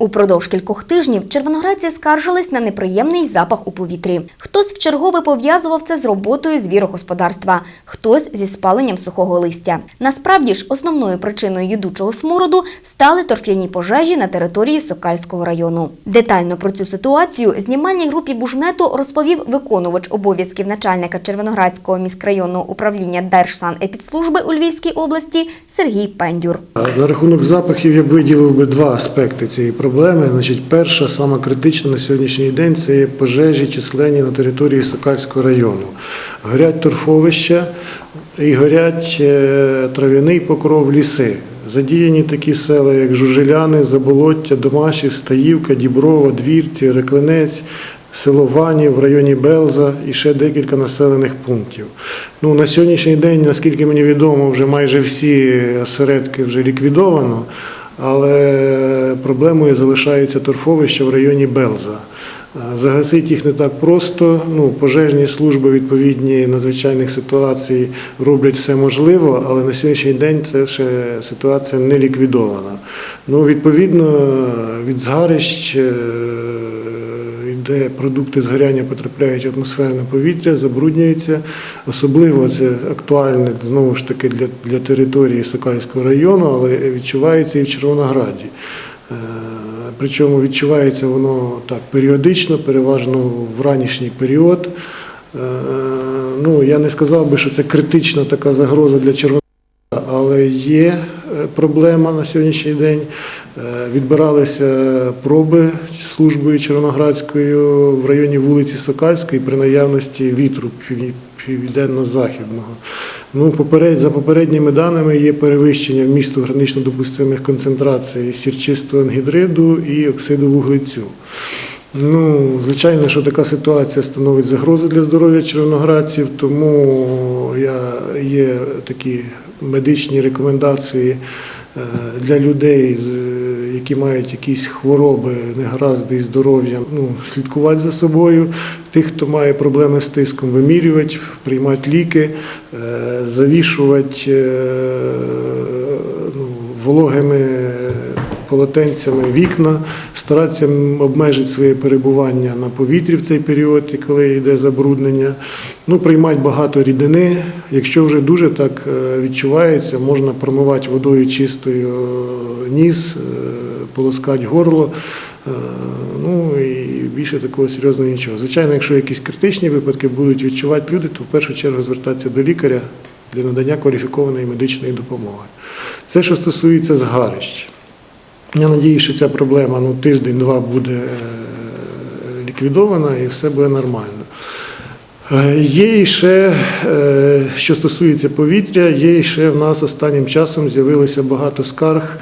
Упродовж кількох тижнів червоноградці скаржились на неприємний запах у повітрі. Хтось вчергове пов'язував це з роботою звірогосподарства, хтось зі спаленням сухого листя. Насправді ж основною причиною їдучого смороду стали торф'яні пожежі на території Сокальського району. Детально про цю ситуацію знімальній групі Бужнету розповів виконувач обов'язків начальника Червоноградського міськрайонного управління Держсанепідслужби у Львівській області Сергій Пендюр. На рахунок запахів я виділив би два аспекти цієї проблеми. Значить, перша, сама критична на сьогоднішній день це є пожежі численні на території Сокальського району. Горять торфовища і горять е, трав'яний покров ліси. Задіяні такі села, як Жужеляни, Заболоття, Домашів, Стаївка, Діброва, Двірці, Реклинець, село Ванів в районі Белза і ще декілька населених пунктів. Ну, на сьогоднішній день, наскільки мені відомо, вже майже всі осередки вже ліквідовано, але проблемою залишається торфовище в районі Белза. Загасити їх не так просто. Ну, пожежні служби відповідні надзвичайних ситуацій роблять все можливо, але на сьогоднішній день це ще ситуація не ліквідована. Ну, відповідно, від згарищ е, йде продукти згоряння потрапляють в атмосферне повітря, забруднюються. Особливо це актуально знову ж таки для, для території Сокальського району, але відчувається і в Червонограді. Е, Причому відчувається воно так періодично, переважно в ранішній період. Е, Ну, я не сказав би, що це критична така загроза для Червонограда, але є проблема на сьогоднішній день. Е, Відбиралися проби службою Червоноградською в районі вулиці Сокальської при наявності вітру південно-західного. Ну, поперед, за попередніми даними є перевищення вмісту гранично допустимих концентрацій сірчистого ангідриду і оксиду вуглецю. Ну, звичайно, що така ситуація становить загрозу для здоров'я червоноградців, тому я, є такі медичні рекомендації е, для людей, які мають якісь хвороби, негаразди і здоров'я, ну, слідкувати за собою. Тих, хто має проблеми з тиском, вимірювати, приймати ліки, е, завішувати е, ну, вологими полотенцями вікна, старатися обмежити своє перебування на повітрі в цей період, коли йде забруднення. Ну, приймати багато рідини. Якщо вже дуже так е, відчувається, можна промивати водою чистою е, ніс, е, полоскати горло. Ну і більше такого серйозного нічого. Звичайно, якщо якісь критичні випадки будуть відчувати люди, то в першу чергу звертатися до лікаря для надання кваліфікованої медичної допомоги. Це, що стосується згарищ. Я надію, що ця проблема ну, тиждень-два буде е, ліквідована і все буде нормально. Е, Є ще, е, що стосується повітря, є ще в нас останнім часом з'явилося багато скарг,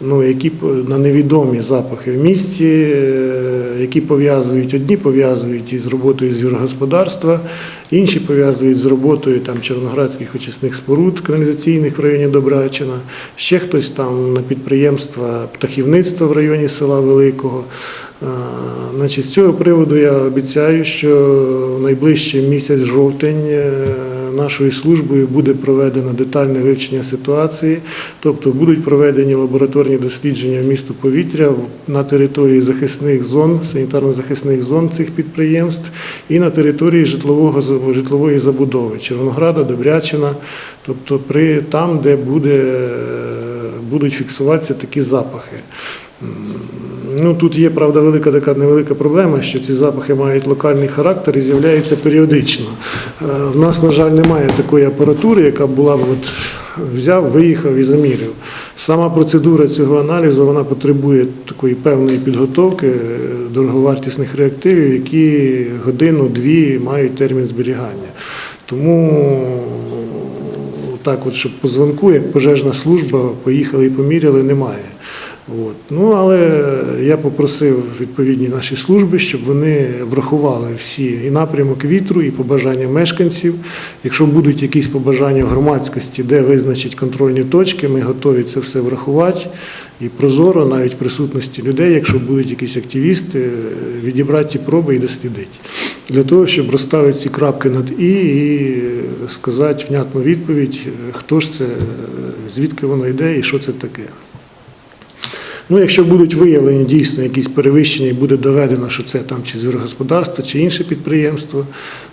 ну, які на невідомі запахи в місті, е, які пов'язують одні пов'язують із роботою звірогосподарства, інші пов'язують з роботою там, червоноградських очисних споруд каналізаційних в районі Добрачина, ще хтось там на підприємства птахівництва в районі села Великого. Е, Значить, з цього приводу я обіцяю, що в найближчий місяць жовтень е, нашою службою буде проведено детальне вивчення ситуації, тобто будуть проведені лабораторні дослідження вмісту повітря на території захисних зон, санітарно-захисних зон цих підприємств і на території житлового житлової забудови Червонограда, Добрячина, тобто при там, де буде, е, будуть фіксуватися такі запахи. Ну, тут є, правда, велика така невелика проблема, що ці запахи мають локальний характер і з'являються періодично. Е, В нас, на жаль, немає такої апаратури, яка була б от взяв, виїхав і заміряв. Сама процедура цього аналізу вона потребує такої певної підготовки е, дороговартісних реактивів, які годину-дві мають термін зберігання. Тому так, от, щоб по дзвонку, як пожежна служба, поїхали і поміряли, немає. От. Ну, але я попросив відповідні наші служби, щоб вони врахували всі і напрямок вітру, і побажання мешканців. Якщо будуть якісь побажання громадськості, де визначить контрольні точки, ми готові це все врахувати. І прозоро, навіть в присутності людей, якщо будуть якісь активісти, відібрати ті проби і дослідити. Для того, щоб розставити ці крапки над І і сказати внятну відповідь, хто ж це, звідки воно йде і що це таке. Ну, якщо будуть виявлені дійсно якісь перевищення і буде доведено, що це там чи звірогосподарство, чи інше підприємство,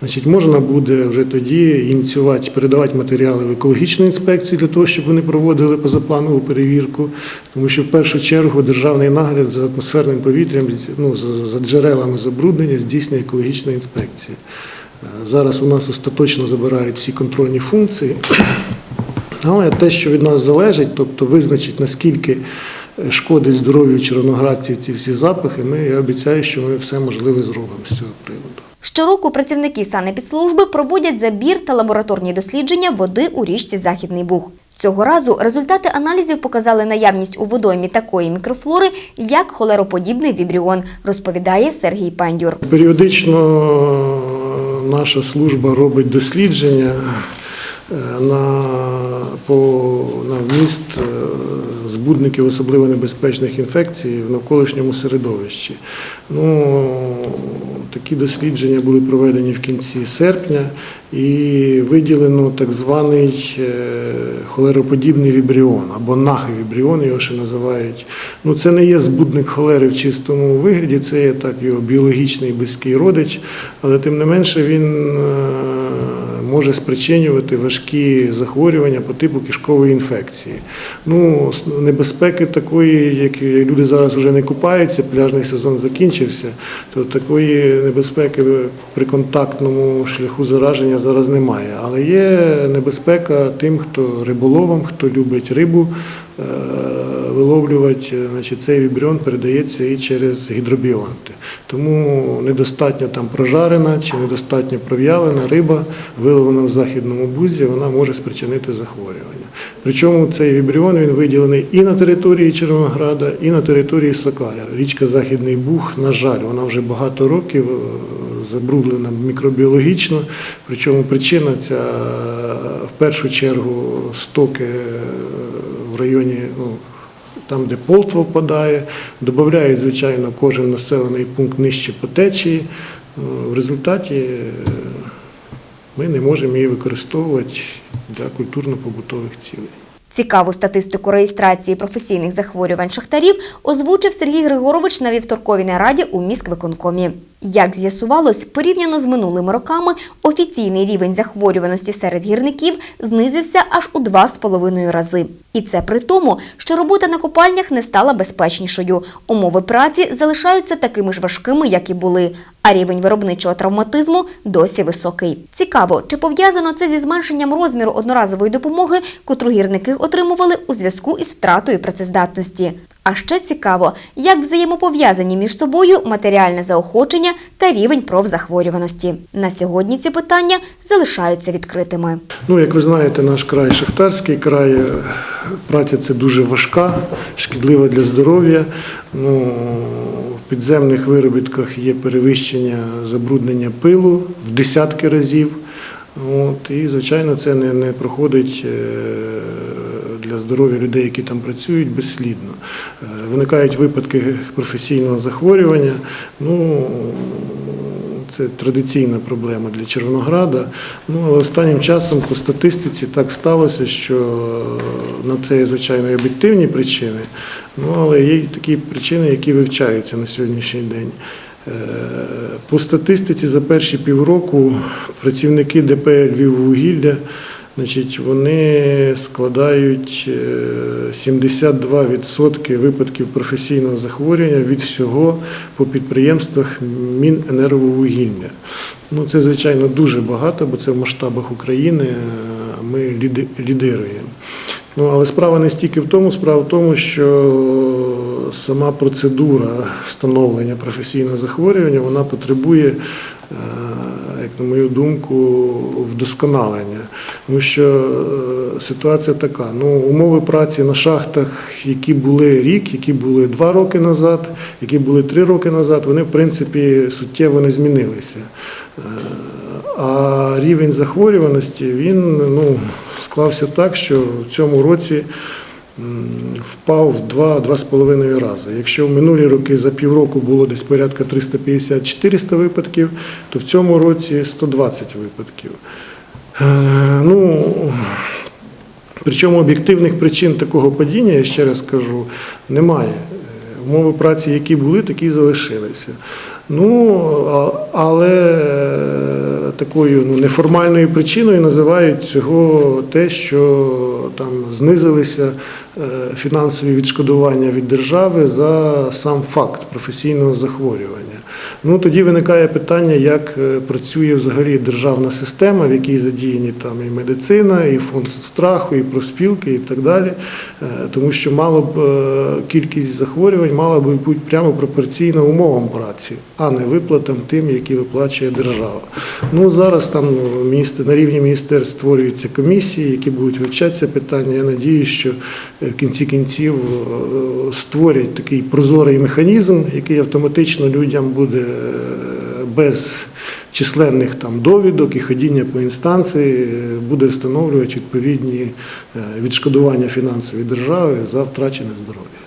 значить можна буде вже тоді ініціювати, передавати матеріали в екологічну інспекцію для того, щоб вони проводили позапланову перевірку, тому що в першу чергу державний нагляд за атмосферним повітрям, ну, за, джерелами забруднення здійснює екологічна інспекція. Е, Зараз у нас остаточно забирають всі контрольні функції. Але те, що від нас залежить, тобто визначить, наскільки шкодить здоров'ю червоноградців ці всі запахи, ми, я обіцяю, що ми все можливе зробимо з цього приводу. Щороку працівники санепідслужби проводять забір та лабораторні дослідження води у річці Західний Буг. Цього разу результати аналізів показали наявність у водоймі такої мікрофлори, як холероподібний вібріон, розповідає Сергій Пандюр. Періодично наша служба робить дослідження на, по, на вміст е, збудників особливо небезпечних інфекцій в навколишньому середовищі. Ну, такі дослідження були проведені в кінці серпня і виділено так званий е, холероподібний вібріон або нахи-вібріон, його ще називають. Ну, це не є збудник холери в чистому вигляді, це є так його біологічний близький родич, але тим не менше він е, може спричинювати важкі захворювання по типу кишкової інфекції. Ну, небезпеки такої, як люди зараз вже не купаються, пляжний сезон закінчився, то такої небезпеки при контактному шляху зараження зараз немає. Але є небезпека тим, хто риболовом, хто любить рибу. Е, Виловлювати, значить, цей вібріон передається і через гідробіонти. Тому недостатньо там прожарена чи недостатньо пров'ялена риба, виловлена в західному бузі, вона може спричинити захворювання. Причому цей вібріон він виділений і на території Червонограда, і на території Сокаля. Річка Західний Буг, на жаль, вона вже багато років е, забруднена мікробіологічно. Причому причина ця е, в першу чергу стоки е, в районі. Ну, там, де полтва впадає, додають, звичайно, кожен населений пункт нижче по течії. Е, В результаті е, ми не можемо її використовувати для культурно-побутових цілей. Цікаву статистику реєстрації професійних захворювань шахтарів озвучив Сергій Григорович на вівторковій нараді у міськвиконкомі. Як з'ясувалось, порівняно з минулими роками офіційний рівень захворюваності серед гірників знизився аж у два з половиною рази. І це при тому, що робота на копальнях не стала безпечнішою. Умови праці залишаються такими ж важкими, як і були. А рівень виробничого травматизму досі високий. Цікаво, чи пов'язано це зі зменшенням розміру одноразової допомоги, котру гірники отримували у зв'язку із втратою працездатності. А ще цікаво, як взаємопов'язані між собою матеріальне заохочення та рівень профзахворюваності. На сьогодні ці питання залишаються відкритими. Ну, як ви знаєте, наш край шахтарський край, е, праця це дуже важка, шкідлива для здоров'я. Ну, в підземних виробітках є перевищення забруднення пилу в десятки разів. От, і, звичайно, це не, не проходить е, для здоров'я людей, які там працюють, безслідно. Е, Виникають випадки професійного захворювання. Ну, це традиційна проблема для Червонограда. Ну, але останнім часом по статистиці так сталося, що на це є, звичайно, і об'єктивні причини, ну, але є такі причини, які вивчаються на сьогоднішній день. Е, По статистиці за перші півроку працівники ДП Львіввугілля Значить, вони складають е, 72% випадків професійного захворювання від всього по підприємствах Міненерговугілля. Ну, це, звичайно, дуже багато, бо це в масштабах України е, ми лідируємо. Ну, але справа не стільки в тому, справа в тому, що сама процедура встановлення професійного захворювання вона потребує, е, як на мою думку, вдосконалення. Тому що е, ситуація така: ну, умови праці на шахтах, які були рік, які були два роки назад, які були три роки назад, вони в принципі суттєво не змінилися. Е, А рівень захворюваності він ну, склався так, що в цьому році впав в 2-2,5 рази. Якщо в минулі роки за півроку було десь порядка 350-400 випадків, то в цьому році 120 випадків. Е, Ну, Причому об'єктивних причин такого падіння, я ще раз кажу, немає. Умови праці, які були, такі й залишилися. Ну, але е, такою ну, неформальною причиною називають цього те, що там знизилися е, фінансові відшкодування від держави за сам факт професійного захворювання. Ну тоді виникає питання, як е, працює взагалі державна система, в якій задіяні там і медицина, і фонд страху, і профспілки, і так далі. Е, Тому що мало б е, кількість захворювань мала б бути прямо пропорційна умовам праці, а не виплатам тим, які виплачує держава. Ну зараз там ну, на рівні міністерств створюються комісії, які будуть вивчати це питання. Я надію, що е, в кінці кінців е, створять такий прозорий механізм, який автоматично людям буде е, без численних там довідок і ходіння по інстанції е, буде встановлювати відповідні відшкодування фінансової держави за втрачене здоров'я.